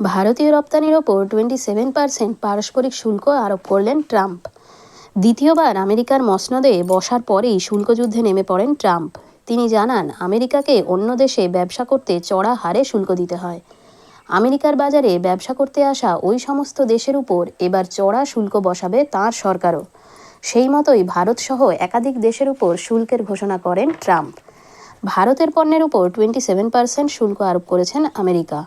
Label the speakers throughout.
Speaker 1: ভারতীয় রপ্তানির ওপর টোয়েন্টি সেভেন পার্সেন্ট পারস্পরিক শুল্ক আরোপ করলেন ট্রাম্প। দ্বিতীয়বার আমেরিকার মসনদে বসার পরেই শুল্কযুদ্ধে নেমে পড়েন ট্রাম্প। তিনি জানান, আমেরিকাকে অন্য দেশে ব্যবসা করতে চড়া হারে শুল্ক দিতে হয়। আমেরিকার বাজারে ব্যবসা করতে আসা ওই সমস্ত দেশের উপর এবার চড়া শুল্ক বসাবে তাঁর সরকারও। সেই মতোই ভারতসহ একাধিক দেশের উপর শুল্কের ঘোষণা করেন ট্রাম্প। ভারতের পণ্যের উপর টোয়েন্টি সেভেন পার্সেন্ট শুল্ক আরোপ করেছেন আমেরিকা।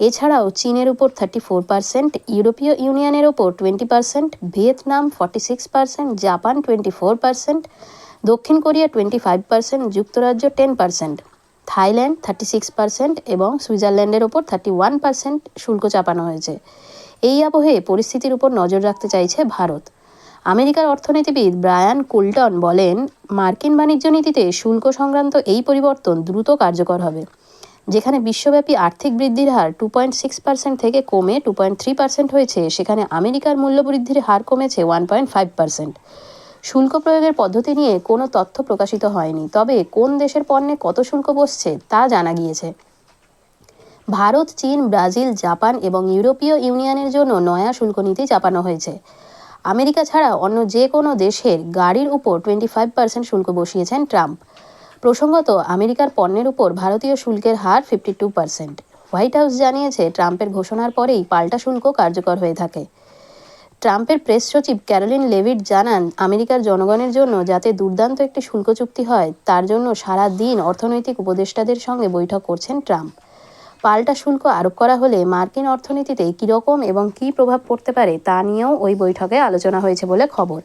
Speaker 1: এছাড়াও চীনের উপর থার্টি ফোর পার্সেন্ট ইউরোপীয় ইউনিয়নের ওপর twenty percent Vietnam forty six percent Japan twenty four percent দক্ষিণ কোরিয়া টোয়েন্টি ফাইভ পার্সেন্ট যুক্তরাজ্য ten percent Thailand thirty six percent এবং সুইজারল্যান্ডের ওপর থার্টি ওয়ান পার্সেন্ট শুল্ক চাপানো হয়েছে। এই আবহে পরিস্থিতির উপর নজর রাখতে চাইছে ভারত। আমেরিকার অর্থনীতিবিদ ব্রায়ান কুলটন বলেন, মার্কিন বাণিজ্য নীতিতে শুল্ক সংক্রান্ত এই পরিবর্তন দ্রুত কার্যকর হবে। যেখানে বিশ্বব্যাপী আর্থিক বৃদ্ধির হার টু পয়েন্ট সিক্স পার্সেন্ট থেকে কমে টু পয়েন্ট থ্রি পার্সেন্ট হয়েছে, সেখানে আমেরিকার মূল্য বৃদ্ধির হার কমেছে ওয়ান পয়েন্ট ফাইভ পার্সেন্ট শুল্ক প্রয়োগের পদ্ধতি নিয়ে কোনো তথ্য প্রকাশিত হয়নি, তবে কোন দেশের পণ্যে কত শুল্ক বসছে তা জানা গিয়েছে। ভারত, চীন, ব্রাজিল, জাপান এবং ইউরোপীয় ইউনিয়নের জন্য নয়া শুল্ক নীতি চাপানো হয়েছে। আমেরিকা ছাড়া অন্য যে কোনো দেশের গাড়ির উপর টোয়েন্টি ফাইভ পার্সেন্ট শুল্ক বসিয়েছেন ট্রাম্প। প্রসঙ্গত, আমেরিকার পণ্যের উপর ভারতীয় শুল্কের হার fifty two percent White House জানিয়েছে, ট্রাম্পের ঘোষণার পরেই পাল্টা শুল্ক কার্যকর হয়ে থাকে। ট্রাম্পের প্রেস সচিব ক্যারোলিন লেভিট জানান, আমেরিকার জনগণের জন্য যাতে দুর্দান্ত একটি শুল্ক চুক্তি হয়, তার জন্য সারা দিন অর্থনৈতিক উপদেষ্টাদের সঙ্গে বৈঠক করছেন ট্রাম্প। পাল্টা শুল্ক আরোপ করা হলে মার্কিন অর্থনীতিতে কীরকম এবং কী প্রভাব পড়তে পারে তা নিয়েও ওই বৈঠকে আলোচনা হয়েছে বলে খবর।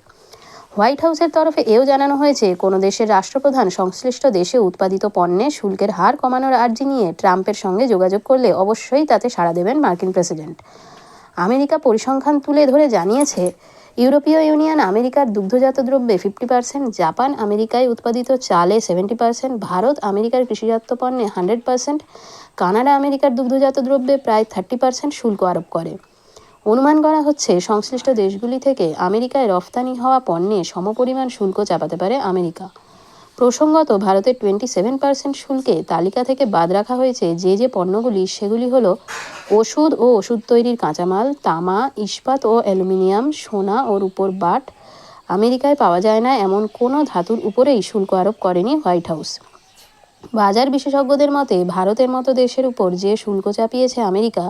Speaker 1: হোয়াইট হাউসের তরফে এও জানানো হয়েছে, কোনো দেশের রাষ্ট্রপ্রধান সংশ্লিষ্ট দেশে উৎপাদিত পণ্যে শুল্কের হার কমানোর আর্জি নিয়ে ট্রাম্পের সঙ্গে যোগাযোগ করলে অবশ্যই তাতে সাড়া দেবেন মার্কিন প্রেসিডেন্ট। আমেরিকা পরিসংখ্যান তুলে ধরে জানিয়েছে, ইউরোপীয় ইউনিয়ন আমেরিকার দুগ্ধজাত দ্রব্যে ফিফটি পার্সেন্ট, জাপান আমেরিকায় উৎপাদিত চালে সেভেন্টি পার্সেন্ট, ভারত আমেরিকার কৃষিজাত পণ্যে হান্ড্রেড পার্সেন্ট, কানাডা আমেরিকার দুগ্ধজাত দ্রব্যে প্রায় থার্টি পার্সেন্ট শুল্ক আরোপ করে। অনুমান করা হচ্ছে সংশ্লিষ্ট দেশগুলি থেকে আমেরিকায় রফতানি হওয়া পণ্যে সমপরিমাণ শুল্ক চাপাতে পারে আমেরিকা। প্রসঙ্গত, ভারতের টোয়েন্টি সেভেন পার্সেন্ট শুল্কে তালিকা থেকে বাদ রাখা হয়েছে যে যে পণ্যগুলি, সেগুলি হল ওষুধ ও ওষুধ তৈরির কাঁচামাল, তামা, ইস্পাত ও অ্যালুমিনিয়াম, সোনা ও রূপোর বাট। আমেরিকায় পাওয়া যায় না এমন কোনো ধাতুর উপরেই শুল্ক আরোপ করেনি হোয়াইট হাউস। বাজার বিশেষজ্ঞদের মতে, ভারতের মতো দেশের উপর যে শুল্ক চাপিয়েছে আমেরিকা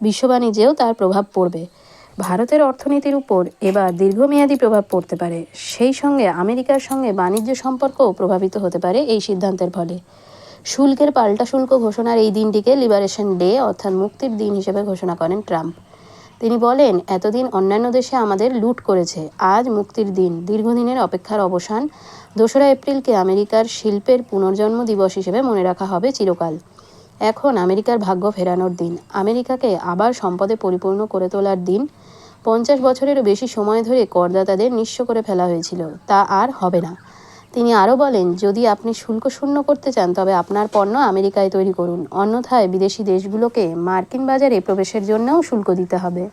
Speaker 1: বিশ্ব বাণিজ্যেও তার প্রভাব পড়বে। ভারতের অর্থনীতির উপর এবার দীর্ঘমেয়াদী প্রভাব পড়তে পারে। সেই সঙ্গে আমেরিকার সঙ্গে বাণিজ্য সম্পর্কও প্রভাবিত হতে পারে এই সিদ্ধান্তের ফলে। শুল্কের পাল্টা শুল্ক ঘোষণার এই দিনটিকে লিবারেশন ডে অর্থাৎ মুক্তির দিন হিসেবে ঘোষণা করেন ট্রাম্প। তিনি বলেন, এতদিন অন্যান্য দেশে আমাদের লুট করেছে। আজ মুক্তির দিন। দীর্ঘদিনের অপেক্ষার অবসান। দোসরা এপ্রিলকে আমেরিকার শিল্পের পুনর্জন্ম দিবস হিসেবে মনে রাখা হবে চিরকাল। এখন আমেরিকার ভাগ্য ফেরানোর দিন। আমেরিকাকে আবার সম্পদে পরিপূর্ণ করে তোলার দিন। পঞ্চাশ বছরেরও বেশি সময় ধরে করদাতাদের নিঃস্ব করে ফেলা হয়েছিল। তা আর হবে না। তিনি আরও বলেন, যদি আপনি শুল্ক শূন্য করতে চান, তবে আপনার পণ্য আমেরিকায় তৈরি করুন। অন্যথায় বিদেশি দেশগুলোকে মার্কিন বাজারে প্রবেশের জন্যও শুল্ক দিতে হবে।